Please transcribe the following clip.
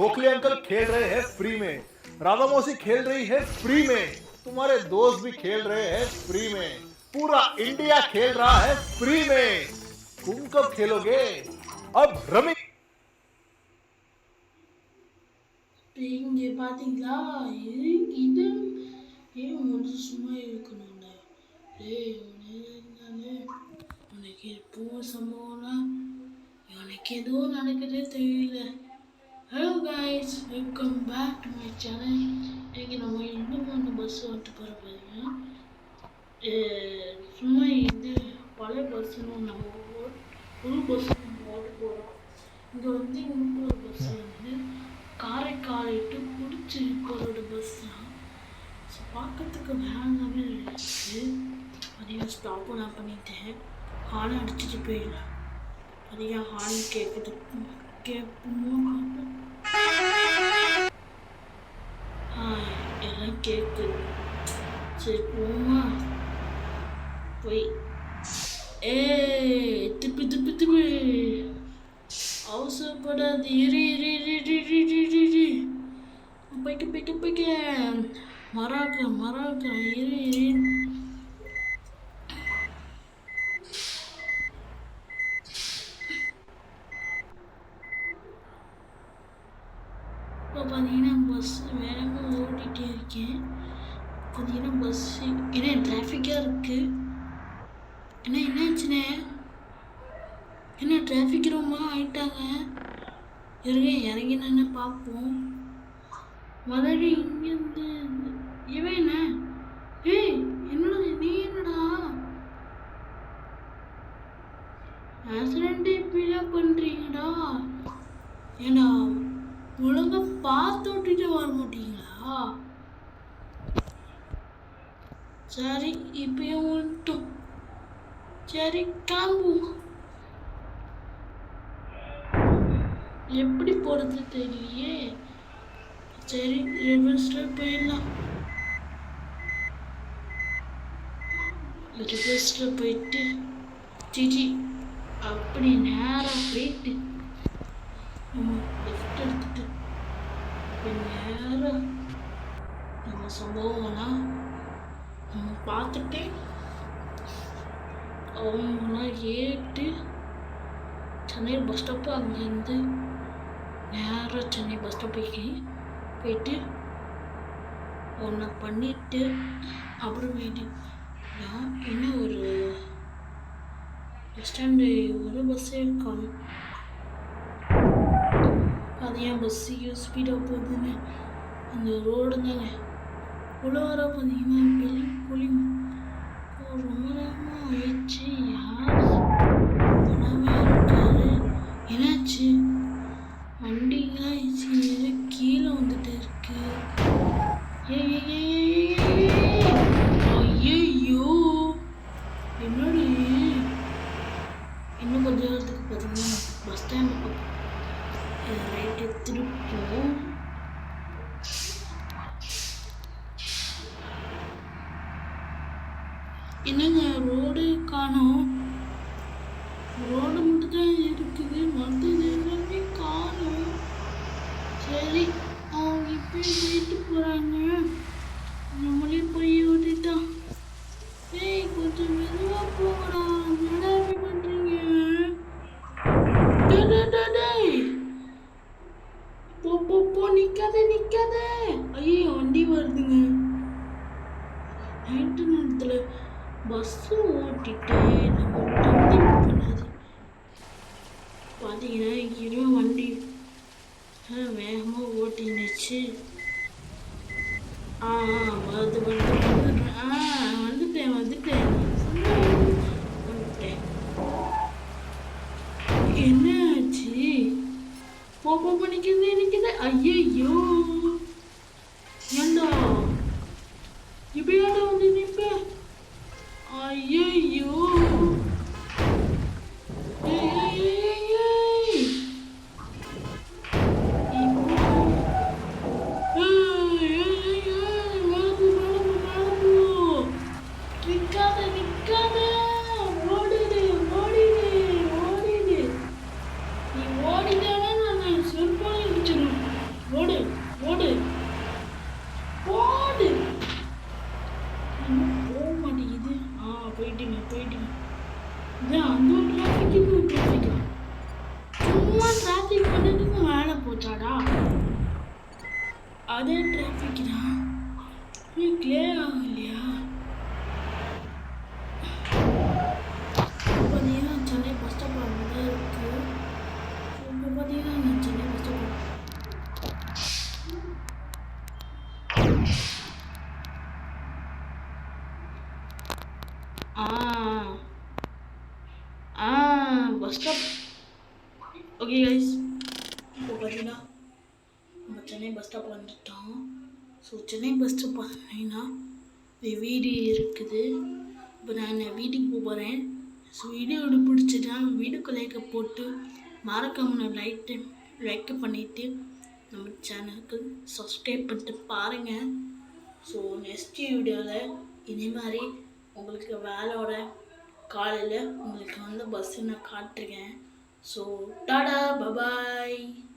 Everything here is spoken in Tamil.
गोखले अंकल खेल रहे हैं फ्री में। राधा मौसी खेल रही है फ्री में। तुम्हारे दोस्त भी खेल रहे हैं फ्री में। पूरा इंडिया खेल रहा है फ्री में। तुम कब खेलोगे? अब रमी இங்க பாத்தீங்களா சும்மா இருக்கணும் ஏதோ நடக்குதே தெரியல hello guys welcome back to my channel இன்றைக்கி நம்ம இன்னும் ஒன்று பஸ் ஓட்டு போகிற பாருங்க. சும்மா இது பழைய பஸ்ஸுன்னு நம்ம புது பஸ் ஓட்ட போகிறோம் இங்கே வந்து இன்னொரு பஸ் வந்து காரைக்கால் டு புதுச்சேரிப்போரோட பஸ் தான். ஸோ பார்க்கறதுக்கு வேளாங்கவே இருந்துச்சு அதையும் ஸ்டாப்பும் நான் பண்ணிட்டேன். ஹார்ன் அடிச்சுட்டு போயிடலாம். அதிகம் ஹார்ன் கேட்குது கேட்போம் கேட்டு. சரி போமா போய். ஏ திப்பு திப்பு திப்பு. அவசரப்படாது. இரு இரு இரு இரு இரு இரு போய்க்க போய்க்க போய்க்க. மராக்க மராக்க இரு இரு. இப்போ பார்த்தீங்கன்னா பஸ் வேற இருக்கேன். பார்த்தீங்கன்னா பஸ்ஸு ஏன்னா டிராஃபிக்காக இருக்குது என்ன என்னாச்சுண்ணே என்ன டிராஃபிக் ரொம்ப ஆயிட்டாங்க. இருங்க இறங்கி நின்று பார்ப்போம். முதல்ல இங்கேருந்து இவன் என்ன? ஏய் என்னடா நீ என்னடா? ஆக்சிடென்ட் இப்படிலாம் பண்ணுறீங்கடா ஏண்டா ஒழுங்காக பார்த்து விட்டுட்டு வர மாட்டீங்களா? சரி இப்பயும் வந்துட்டோம் சரி கிளம்புவோம் எப்படி போகிறது தெரியலையே. சரி ரிவர்ஸில் போயிடலாம். ரிவர்ஸில் போயிட்டு சிச்சி அப்படி நேராக போயிட்டு நம்ம லெஃப்ட் எடுத்துட்டு அப்படி நேராக நம்ம சம்பவம்னா பார்த்துட்டு அவங்கலாம் ஏறிட்டு சென்னை பஸ் ஸ்டாப்பு அங்கேருந்து நேராக சென்னை பஸ் ஸ்டாப்புக்கு போயிட்டு ஒன்றை பண்ணிவிட்டு அப்புறமேட்டு நான் என்ன ஒரு பஸ் ஸ்டாண்டு ஒரு பஸ்ஸே காணும் அது ஏன் பஸ்ஸு ஸ்பீடாக போகுதுன்னு அந்த ரோடு உழவரை அதிகமாக பெரிய குழி ரொம்ப நேரமாக ஆயிடுச்சு. என்னங்க ரோடு காணும். ரோடு மட்டும் தான் இருக்குது மற்றது பஸ்ஸு ஓட்டிகிட்டே நம்ம தந்தி பண்ணாது பார்த்தீங்கன்னா இங்கேயும் வண்டி வேகமாக ஓட்டினுச்சு. ஆ ஆ, வருது வருது வருது ஆ வந்துட்டேன் வந்துட்டேன். வந்துட்டேன். என்ன ஆச்சு போ போ போ நிற்குது ஐயோ போயிட்டு அந்த டிராஃபிக்கு ட்ராஃபிக்கா சும்மா ட்ராஃபிக் பண்ணதுக்கு வேலை போச்சாடா? அதே டிராஃபிக் தான். ஓகே கைஸ் இப்போ பார்த்தீங்கன்னா நம்ம சென்னை பஸ் ஸ்டாப் வந்துட்டோம். ஸோ சென்னை பஸ் ஸ்டாப் பார்த்தீங்கன்னா வீடு இருக்குது. இப்போ நான் வீட்டுக்கு போக போகிறேன் ஸோ வீடியோ பிடிச்சிட்டா வீடியோக்கு லைக்கை போட்டு மறக்காமல் லைட்டு லைக் பண்ணிவிட்டு நம்ம சேனலுக்கு சப்ஸ்கிரைப் பண்ணிட்டு பாருங்கள் ஸோ நெக்ஸ்ட் வீடியோவில் இதே மாதிரி உங்களுக்கு வேலையோட காலையில் உங்களுக்கு வந்து பஸ்ஸு நான் காட்டுறேன் So, tada, bye bye.